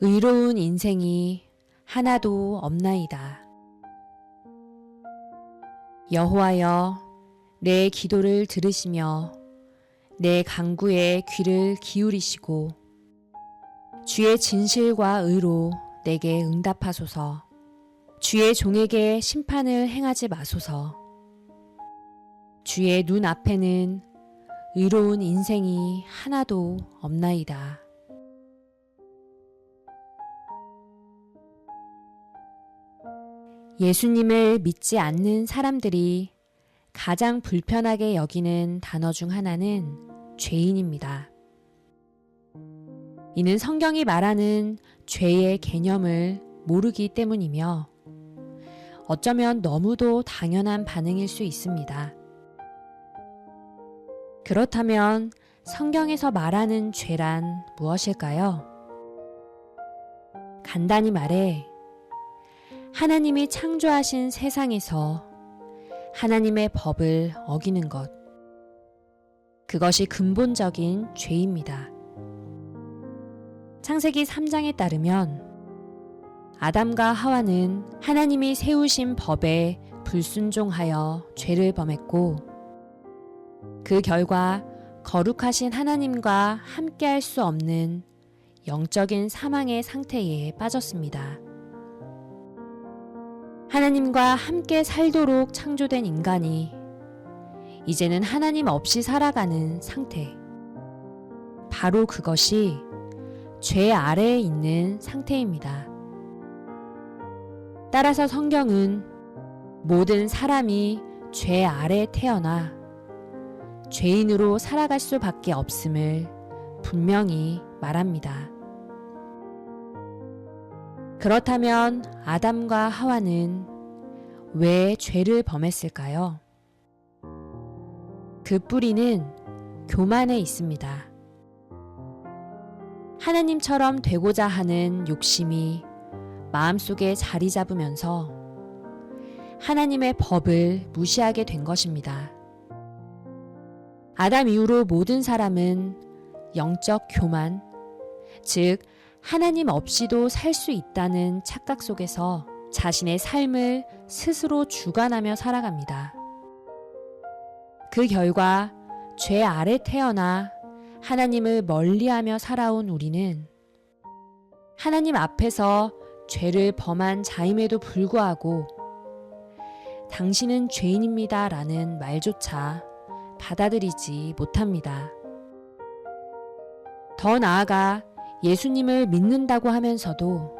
의로운 인생이 하나도 없나이다. 여호와여, 내 기도를 들으시며 내 강구에 귀를 기울이시고 주의 진실과 의로 내게 응답하소서. 주의 종에게 심판을 행하지 마소서. 주의 눈 앞에는 의로운 인생이 하나도 없나이다. 예수님을 믿지 않는 사람들이 가장 불편하게 여기는 단어 중 하나는 죄인입니다. 이는 성경이 말하는 죄의 개념을 모르기 때문이며 어쩌면 너무도 당연한 반응일 수 있습니다. 그렇다면 성경에서 말하는 죄란 무엇일까요? 간단히 말해 하나님이 창조하신 세상에서 하나님의 법을 어기는 것. 그것이 근본적인 죄입니다. 창세기 3장에 따르면 아담과 하와는 하나님이 세우신 법에 불순종하여 죄를 범했고 그 결과 거룩하신 하나님과 함께할 수 없는 영적인 사망의 상태에 빠졌습니다. 하나님과 함께 살도록 창조된 인간이 이제는 하나님 없이 살아가는 상태. 바로 그것이 죄 아래에 있는 상태입니다. 따라서 성경은 모든 사람이 죄 아래 태어나 죄인으로 살아갈 수밖에 없음을 분명히 말합니다. 그렇다면 아담과 하와는 왜 죄를 범했을까요? 그 뿌리는 교만에 있습니다. 하나님처럼 되고자 하는 욕심이 마음속에 자리 잡으면서 하나님의 법을 무시하게 된 것입니다. 아담 이후로 모든 사람은 영적 교만, 즉, 하나님 없이도 살 수 있다는 착각 속에서 자신의 삶을 스스로 주관하며 살아갑니다. 그 결과 죄 아래 태어나 하나님을 멀리하며 살아온 우리는 하나님 앞에서 죄를 범한 자임에도 불구하고 당신은 죄인입니다 라는 말조차 받아들이지 못합니다. 더 나아가 예수님을 믿는다고 하면서도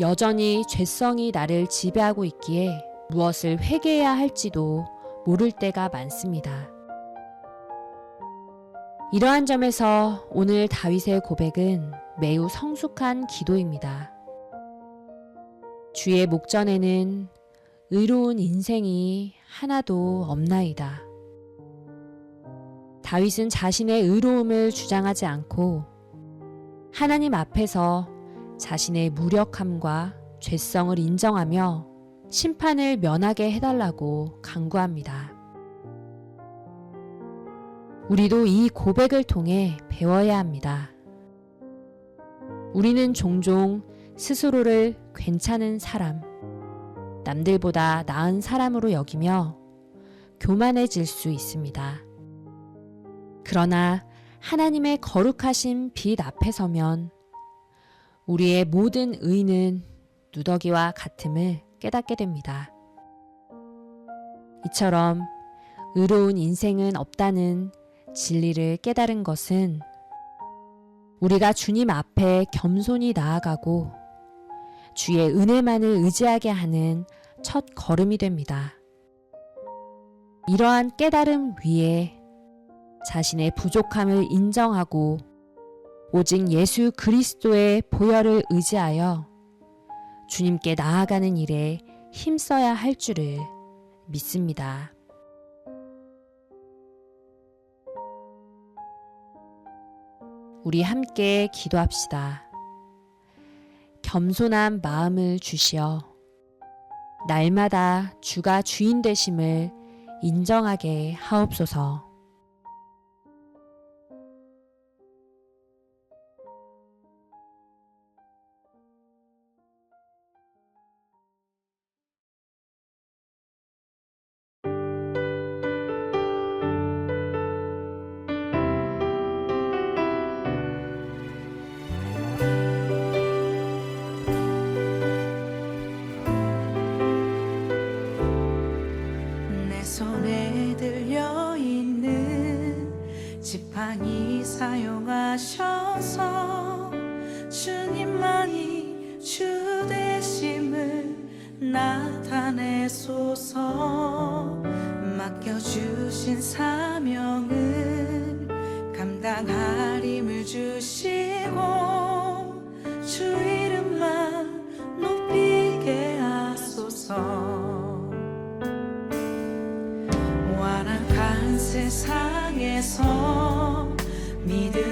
여전히 죄성이 나를 지배하고 있기에 무엇을 회개해야 할지도 모를 때가 많습니다. 이러한 점에서 오늘 다윗의 고백은 매우 성숙한 기도입니다. 주의 목전에는 의로운 인생이 하나도 없나이다. 다윗은 자신의 의로움을 주장하지 않고 하나님 앞에서 자신의 무력함과 죄성을 인정하며 심판을 면하게 해달라고 강구합니다. 우리도 이 고백을 통해 배워야 합니다. 우리는 종종 스스로를 괜찮은 사람, 남들보다 나은 사람으로 여기며 교만해질 수 있습니다. 그러나 하나님의 거룩하신 빛 앞에 서면 우리의 모든 의는 누더기와 같음을 깨닫게 됩니다. 이처럼 의로운 인생은 없다는 진리를 깨달은 것은 우리가 주님 앞에 겸손히 나아가고 주의 은혜만을 의지하게 하는 첫 걸음이 됩니다. 이러한 깨달음 위에 자신의 부족함을 인정하고 오직 예수 그리스도의 보혈을 의지하여 주님께 나아가는 일에 힘써야 할 줄을 믿습니다. 우리 함께 기도합시다. 겸손한 마음을 주시어 날마다 주가 주인 되심을 인정하게 하옵소서. 안에소서. 맡겨주신 사명을 감당할 힘을 주시고 주 이름만 높이게 하소서. 완악한 세상에서 믿음